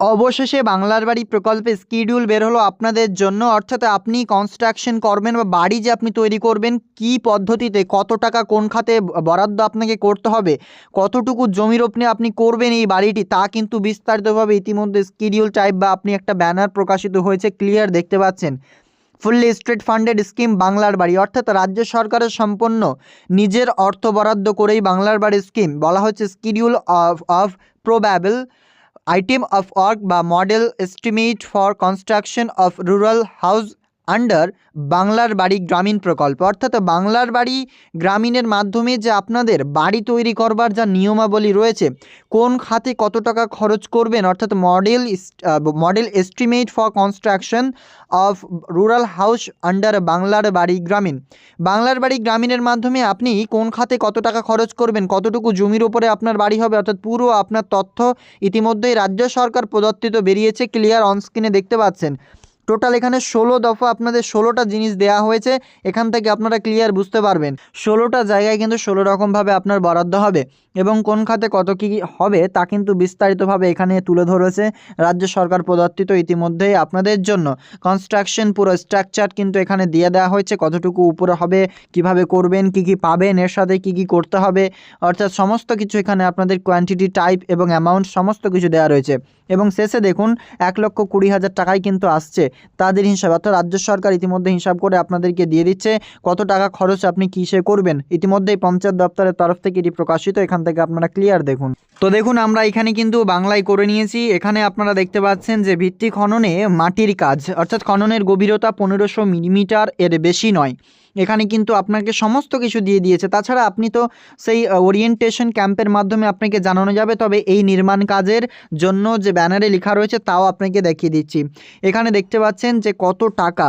অবশেষে বাংলার বাড়ি প্রকল্পে স্কিডিউল বের হলো আপনাদের জন্য। অর্থাৎ আপনি কনস্ট্রাকশন করবেন বা বাড়ি যে আপনি তৈরি করবেন, কি পদ্ধতিতে, কত টাকা কোন খাতে বরাদ্দ আপনাকে করতে হবে, কতটুকু জমির ওপরে আপনি করবেন এই বাড়িটি, তা কিন্তু বিস্তারিতভাবে ইতিমধ্যে স্কিডিউল টাইপ বা আপনি একটা ব্যানার প্রকাশিত হয়েছে ক্লিয়ার দেখতে পাচ্ছেন। ফুললি স্টেট ফান্ডেড স্কিম বাংলার বাড়ি, অর্থাৎ রাজ্য সরকারের সম্পন্ন নিজের অর্থ বরাদ্দ করেই বাংলার বাড়ি স্কিম বলা হচ্ছে schedule of of probable item of work বা model estimate for construction of rural house under বাংলার বাড়ি গ্রামীণ প্রকল্প, অর্থাৎ বাংলার বাড়ি গ্রামীণের মাধ্যমে যে আপনাদের বাড়ি তৈরি করবার যা নিয়মাবলী রয়েছে, কোন খাতে কত টাকা খরচ করবেন, অর্থাৎ model model estimate for construction of rural house under বাংলার বাড়ি গ্রামীণ। বাংলার বাড়ি গ্রামীণের মাধ্যমে আপনি কোন খাতে কত টাকা খরচ করবেন, কতটুকু জমির উপরে আপনার বাড়ি হবে, অর্থাৎ পুরো আপনার তথ্য ইতিমধ্যেই রাজ্য সরকার প্রদত্তিত বেরিয়েছে ক্লিয়ার অনস্ক্রিনে দেখতে পাচ্ছেন। টোটাল এখানে ষোলো দফা আপনাদের ষোলোটা জিনিস দেওয়া হয়েছে। এখান থেকে আপনারা ক্লিয়ার বুঝতে পারবেন। ষোলোটা জায়গায় কিন্তু ষোলো রকমভাবে আপনার বরাদ্দ হবে এবং কোন খাতে কত কী হবে তা কিন্তু বিস্তারিতভাবে এখানে তুলে ধরেছে রাজ্য সরকার প্রদত্তিত ইতিমধ্যেই আপনাদের জন্য। কনস্ট্রাকশন পুরো স্ট্রাকচার কিন্তু এখানে দিয়ে দেওয়া হয়েছে, কতটুকু উপরে হবে, কীভাবে করবেন, কি কি পাবেন, এর সাথে কি কি করতে হবে, অর্থাৎ সমস্ত কিছু এখানে আপনাদের কোয়ান্টিটি টাইপ এবং অ্যামাউন্ট সমস্ত কিছু দেওয়া রয়েছে। এবং শেষে দেখুন, এক লক্ষ কুড়ি হাজার টাকায় কিন্তু আসছে। তাদের হিসাব। অর্থাৎ রাজ্য সরকার ইতিমধ্যে হিসাব করে আপনাদেরকে দিয়ে দিচ্ছে কত টাকা খরচ আপনি কিসে করবেন। ইতিমধ্যেই পঞ্চায়েত দপ্তরের তরফ থেকে এটি প্রকাশিত, এখান থেকে আপনারা ক্লিয়ার দেখুন। তো দেখুন, আমরা এখানে কিন্তু বাংলায় করে নিয়েছি। এখানে আপনারা দেখতে পাচ্ছেন যে ভিত্তি খননে মাটির কাজ, অর্থাৎ খননের গভীরতা পনেরোশো মিলিমিটার এর বেশি নয়। এখানে কিন্তু আপনাকে সমস্ত কিছু দিয়ে দিয়েছে। তাছাড়া আপনি তো সেই ওরিয়েন্টেশন ক্যাম্পের মাধ্যমে আপনাকে জানানো যাবে, তবে এই নির্মাণ কাজের জন্য যে ব্যানারে লেখা রয়েছে তাও আপনাকে দেখিয়ে দিচ্ছি। এখানে দেখতে পাচ্ছেন যে কত টাকা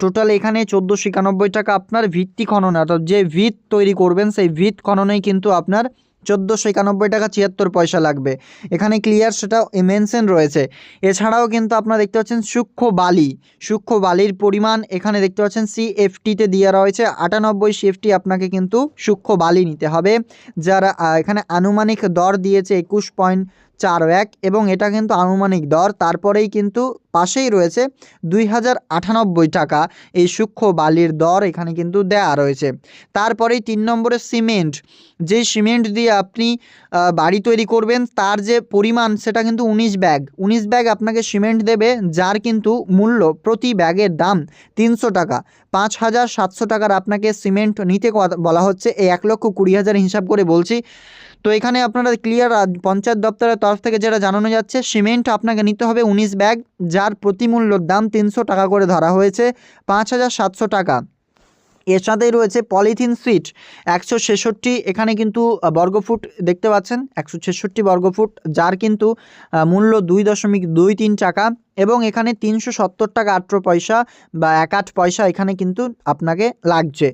টোটাল এখানে চোদ্দোশো একানব্বই টাকা আপনার ভিত্তি খনন, অর্থাৎ যে ভিত তৈরি করবেন, সেই ভিত খননেই কিন্তু আপনার চোদ্দোশো একানব্বই টাকা ছিয়াত্তর পয়সা লাগবে। এখানে ক্লিয়ার সেটা মেনশন রয়েছে। এছাড়াও কিন্তু আপনারা দেখতে পাচ্ছেন সূক্ষ্ম বালি। সূক্ষ্ম বালির পরিমাণ এখানে দেখতে পাচ্ছেন সিএফটিতে দেওয়া রয়েছে। আটানব্বই সিএফটি আপনাকে কিন্তু সূক্ষ্ম বালি নিতে হবে। যারা এখানে আনুমানিক দর দিয়েছে একুশ পয়েন্ট চার এক এবং এটা কিন্তু আনুমানিক দর। তারপরেই কিন্তু পাশেই রয়েছে দুই হাজার আটানব্বই টাকা। এই সূক্ষ্ম বালির দর এখানে কিন্তু দেয়া রয়েছে। তারপরেই তিন নম্বরে সিমেন্ট। যে সিমেন্ট দিয়ে আপনি বাড়ি তৈরি করবেন, তার যে পরিমাণ, সেটা কিন্তু উনিশ ব্যাগ। উনিশ ব্যাগ আপনাকে সিমেন্ট দেবে, যার কিন্তু মূল্য প্রতি ব্যাগের দাম তিনশো টাকা। পাঁচ হাজার সাতশো টাকার আপনাকে সিমেন্ট নিতে বলা হচ্ছে। এই এক লক্ষ কুড়ি হাজার হিসাব করে বলছি। তো এখানে আপনারা ক্লিয়ার পঞ্চায়েত দপ্তরের তরফ থেকে যেটা জানানো যাচ্ছে, সিমেন্ট আপনাকে নিতে হবে উনিশ ব্যাগ, যার প্রতিমূল্যর দাম তিনশো টাকা করে ধরা হয়েছে, পাঁচ হাজার সাতশো টাকা। এর সাথেই রয়েছে পলিথিন সুইট একশো ছেষট্টি এখানে কিন্তু বর্গফুট দেখতে পাচ্ছেন। একশো ছেষট্টি বর্গফুট, যার কিন্তু মূল্য দুই দশমিক দুই তিন টাকা এবং এখানে তিনশো সত্তর টাকা আটশো পয়সা বা এক আট পয়সা এখানে কিন্তু আপনাকে লাগছে।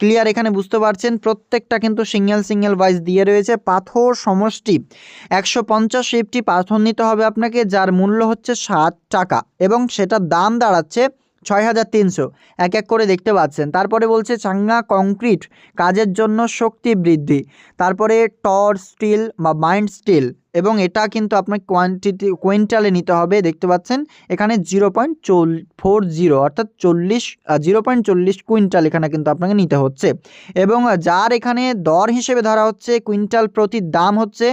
ক্লিয়ার এখানে বুঝতে পারছেন, প্রত্যেকটা কিন্তু সিঙ্গেল সিঙ্গেল ওয়াইজ দিয়ে রয়েছে পাথর সমষ্টি। একশো পঞ্চাশ সেফটি পাথর নিতে হবে আপনাকে, যার মূল্য হচ্ছে ষাট টাকা এবং সেটার দাম দাঁড়াচ্ছে ছয় হাজার তিনশো। এক এক করে দেখতে পাচ্ছেন। তারপরে বলছে চাঙ্গা কংক্রিট কাজের জন্য শক্তি বৃদ্ধি। তারপরে টর স্টিল বা মাইন্ড স্টিল এবং এটা কিন্তু আপনার কোয়ান্টিটি, কুইন্টালে নিতে হবে। দেখতে পাচ্ছেন, এখানে জিরো পয়েন্ট চল, ফোর জিরো অর্থাৎ চল্লিশ জিরো পয়েন্ট চল্লিশ কুইন্টাল এখানে কিন্তু আপনাকে নিতে হচ্ছে। এবং যার এখানে দর হিসেবে ধরা হচ্ছে, কুইন্টাল প্রতি দাম হচ্ছে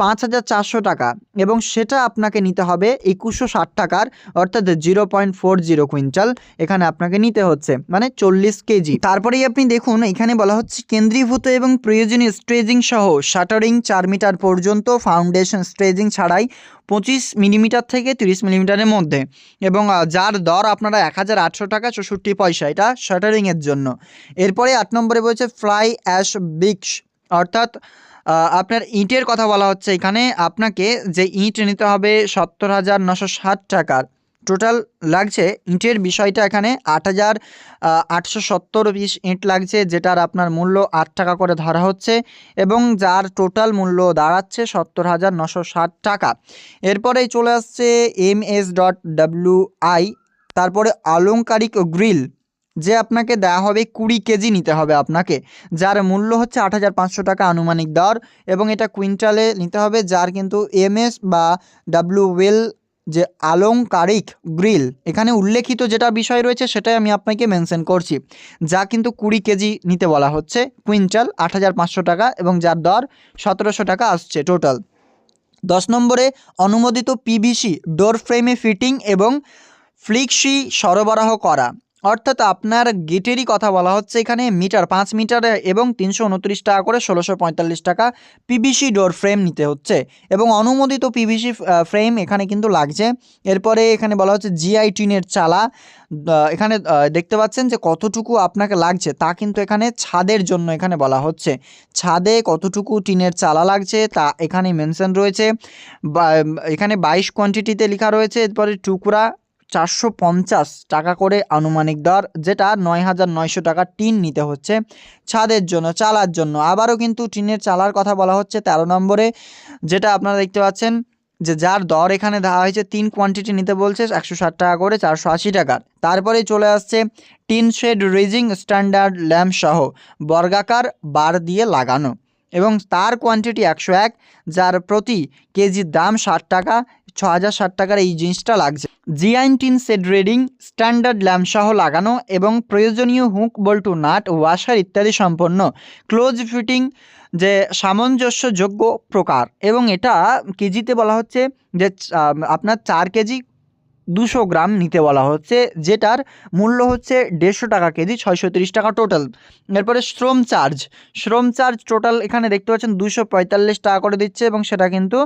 পাঁচ হাজার চারশো টাকা এবং সেটা আপনাকে নিতে হবে একুশশো ষাট টাকার, অর্থাৎ zero point four zero quintal এখানে আপনাকে নিতে হচ্ছে মানে চল্লিশ কেজি। তারপরেই আপনি দেখুন, এখানে বলা হচ্ছে কেন্দ্রীভূত এবং প্রয়োজনীয় স্ট্রেজিং সহ শাটারিং চার মিটার পর্যন্ত ফাউন্ডেশন স্ট্রেজিং ছাড়াই পঁচিশ মিলিমিটার থেকে তিরিশ মিলিমিটারের মধ্যে এবং যার দর আপনারা এক হাজার আটশো টাকা চৌষট্টি পয়সা, এটা শাটারিংয়ের জন্য। এরপরে আট নম্বরে বলছে ফ্লাই অ্যাশ বিক্স, অর্থাৎ আপনার ইঁটের কথা বলা হচ্ছে এখানে। আপনাকে যে ইঁট নিতে হবে সত্তর হাজার নশো ষাট টাকার। টোটাল লাগছে ইঁটের বিষয়টা এখানে আট হাজার আটশো সত্তর পিস ইঁট লাগছে, যেটার আপনার মূল্য আট টাকা করে ধরা হচ্ছে এবং যার টোটাল মূল্য দাঁড়াচ্ছে সত্তর হাজার নশো ষাট টাকা। এরপরেই চলে আসছে M S dot W I, তারপরে আলংকারিক গ্রিল। যে আপনাকে দেওয়া হবে কুড়ি কেজি নিতে হবে আপনাকে, যার মূল্য হচ্ছে আট হাজার পাঁচশো টাকা আনুমানিক দর এবং এটা কুইন্টালে নিতে হবে, যার কিন্তু এমএস বা ডাব্লু ওয়েল যে আলংকারিক গ্রিল, এখানে উল্লেখিত যেটা বিষয় রয়েছে সেটাই আমি আপনাকে মেনশন করছি, যা কিন্তু কুড়ি কেজি নিতে বলা হচ্ছে, কুইন্টাল আট হাজার পাঁচশো টাকা এবং যার দর সতেরোশো টাকা আসছে টোটাল। দশ নম্বরে অনুমোদিত পিভিসি ডোর ফ্রেমে ফিটিং এবং ফ্লিক্সি সরবরাহ করা অর্থাৎ আপনার গেটেরই কথা বলা হচ্ছে এখানে মিটার পাঁচ মিটার এবং তিনশো উনত্রিশ টাকা করে ষোলোশো পঁয়তাল্লিশ টাকা পিভিসি ডোর ফ্রেম নিতে হচ্ছে এবং অনুমোদিত পিভিসি ফ্রেম এখানে কিন্তু লাগছে। এরপরে এখানে বলা হচ্ছে জিআই টিনের চালা। এখানে দেখতে পাচ্ছেন যে কতটুকু আপনাকে লাগছে তা কিন্তু এখানে ছাদের জন্য এখানে বলা হচ্ছে। ছাদে কতটুকু টিনের চালা লাগছে তা এখানে মেনশন রয়েছে। বা এখানে বাইশ কোয়ান্টিটিতে লেখা রয়েছে। এরপরে টুকরা চারশো পঞ্চাশ টাকা করে আনুমানিক দর, যেটা নয় হাজার নয়শো টাকা টিন নিতে হচ্ছে ছাদের জন্য, চালার জন্য। আবারও কিন্তু টিনের চালার কথা বলা হচ্ছে তেরো নম্বরে, যেটা আপনারা দেখতে পাচ্ছেন যে যার দর এখানে দেওয়া হয়েছে তিন কোয়ান্টিটি নিতে বলছে, একশো ষাট টাকা করে চারশো আশি টাকার তারপরে চলে আসছে tin shed raising standard lamp সহ বর্গাকার বার দিয়ে লাগানো। এবং তার কোয়ান্টিটি একশো এক, যার প্রতি কেজির দাম ষাট টাকা ছ হাজার ষাট টাকার এই জিনিসটা লাগছে। জিআইন টিন সেড রেডিং, স্ট্যান্ডার্ড ল্যাম্প লাগানো এবং প্রয়োজনীয় হুক, বল্টু, নাট, ওয়াশার ইত্যাদি সম্পন্ন। ক্লোজ ফিটিং যে সামঞ্জস্যযোগ্য প্রকার এবং এটা কেজিতে বলা হচ্ছে যে আপনার চার কেজি দুশো গ্রাম নিতে বলা হচ্ছে, যেটার মূল্য হচ্ছে দেড়শো টাকা কেজি, ছয়শো তিরিশ টাকা টোটাল। এরপরে শ্রম চার্জ। শ্রম চার্জ টোটাল এখানে দেখতে পাচ্ছেন দুশো পঁয়তাল্লিশ টাকা করে দিচ্ছে এবং সেটা কিন্তু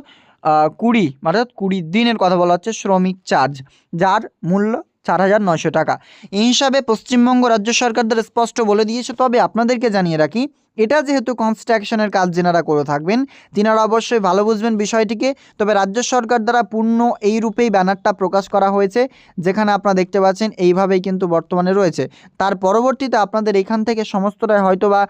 কুড়ি, অর্থাৎ কুড়ি দিনের কথা বলা হচ্ছে শ্রমিক চার্জ, যার মূল্য চার হাজার নয়শো টাকা। এই হিসাবে পশ্চিমবঙ্গ রাজ্য সরকার দ্বারা স্পষ্ট বলে দিয়েছে। তবে আপনাদেরকে জানিয়ে রাখি এটা যেহেতু কনস্ট্রাকশনের কাজ যেনারা করে থাকবেন, তিনারা অবশ্যই ভালো বুঝবেন বিষয়টিকে। তবে রাজ্য সরকার দ্বারা পূর্ণ এই রূপেই ব্যানারটা প্রকাশ করা হয়েছে, যেখানে আপনারা দেখতে পাচ্ছেন এইভাবেই কিন্তু বর্তমানে রয়েছে। তার পরবর্তীতে আপনাদের এখান থেকে সমস্তটাই হয়তো বা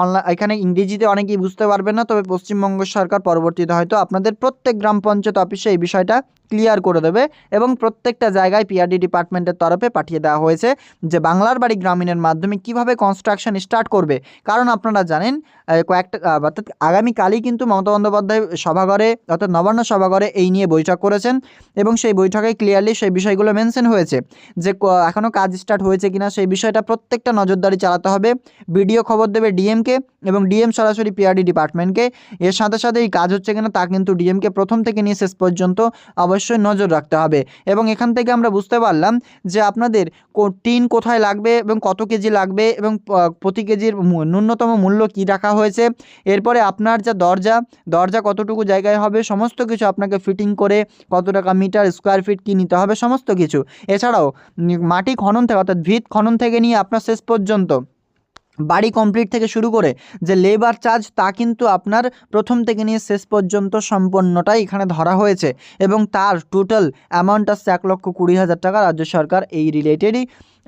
অনলাইন এখানে ইংরেজিতে অনেকেই বুঝতে পারবেন না, তবে পশ্চিমবঙ্গ সরকার পরবর্তীতে হয়তো আপনাদের প্রত্যেক গ্রাম পঞ্চায়েত অফিসে এই বিষয়টা ক্লিয়ার করে দেবে এবং প্রত্যেকটা জায়গায় পিআরডি ডিপার্টমেন্টের তরফে পাঠিয়ে দেওয়া হয়েছে যে বাংলার বাড়ি গ্রামীণের মাধ্যমে কীভাবে কনস্ট্রাকশন স্টার্ট করবে। কারণ আপনারা জানেন কয়েকটা অর্থাৎ আগামীকালই কিন্তু মমতা বন্দ্যোপাধ্যায় সভাঘরে, অর্থাৎ নবান্ন সভাঘরে এই নিয়ে বৈঠক করেছেন এবং সেই বৈঠকে ক্লিয়ারলি সেই বিষয়গুলো মেনশন হয়েছে যে এখনও কাজ স্টার্ট হয়েছে কিনা সেই বিষয়টা প্রত্যেকটা নজরদারি চালাতে হবে। বিডিও খবর দেবে ডিএমকে এবং ডিএম সরাসরি পিআরডি ডিপার্টমেন্টকে। এর সাথে সাথে এই কাজ হচ্ছে কিনা তা কিন্তু ডিএমকে প্রথম থেকে নিয়ে শেষ পর্যন্ত অবশ্যই নজর রাখতে হবে। এবং এখান থেকে আমরা বুঝতে পারলাম যে আপনাদের টিন কোথায় লাগবে এবং কত কেজি লাগবে এবং প্রতি কেজির ন্যূনতম মূল্য কি রাখা হয়েছে? এরপরে আপনার যা দরজা দরজা কতটুকু জায়গায় হবে, সমস্ত কিছু আপনাকে ফিটিং করে কত টাকা মিটার স্কোয়ার ফিট কী নিতে হবে, সমস্ত কিছু। এছাড়াও, মাটি খনন থেকে, অর্থাৎ ভিত খনন থেকে নিয়ে আপনার শেষ পর্যন্ত বাড়ি কমপ্লিট থেকে শুরু করে যে লেবার চার্জ তা কিন্তু আপনার প্রথম থেকে নিয়ে শেষ পর্যন্ত সম্পূর্ণটাই এখানে ধরা হয়েছে। এবং তার টোটাল অ্যামাউন্ট আসছে এক লক্ষ কুড়ি হাজার টাকা। রাজ্য সরকার এই রিলেটেডই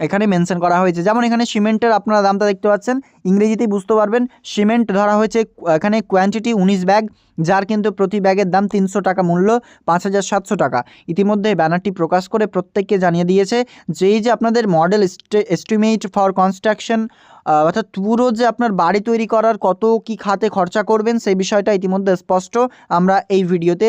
এখানে মেনশন করা হয়েছে। যেমন এখানে সিমেন্টের আপনারা দামটা দেখতে পাচ্ছেন। ইংরেজিতেই বুঝতে পারবেন, সিমেন্ট ধরা হয়েছে এখানে কোয়ান্টিটি উনিশ ব্যাগ যার কিন্তু প্রতি ব্যাগের দাম তিনশো টাকা মূল্য, পাঁচ হাজার সাতশো টাকা। ইতিমধ্যে ব্যানারটি প্রকাশ করে প্রত্যেককে জানিয়ে দিয়েছে যে এই যে আপনাদের মডেল এস্টিমেট ফর কনস্ট্রাকশন অর্থাৎ পুরো যে আপনার বাড়ি তৈরি করার কত কি খাতে খরচা করবেন, সেই বিষয়টা ইতিমধ্যে স্পষ্ট। আমরা এই ভিডিওতে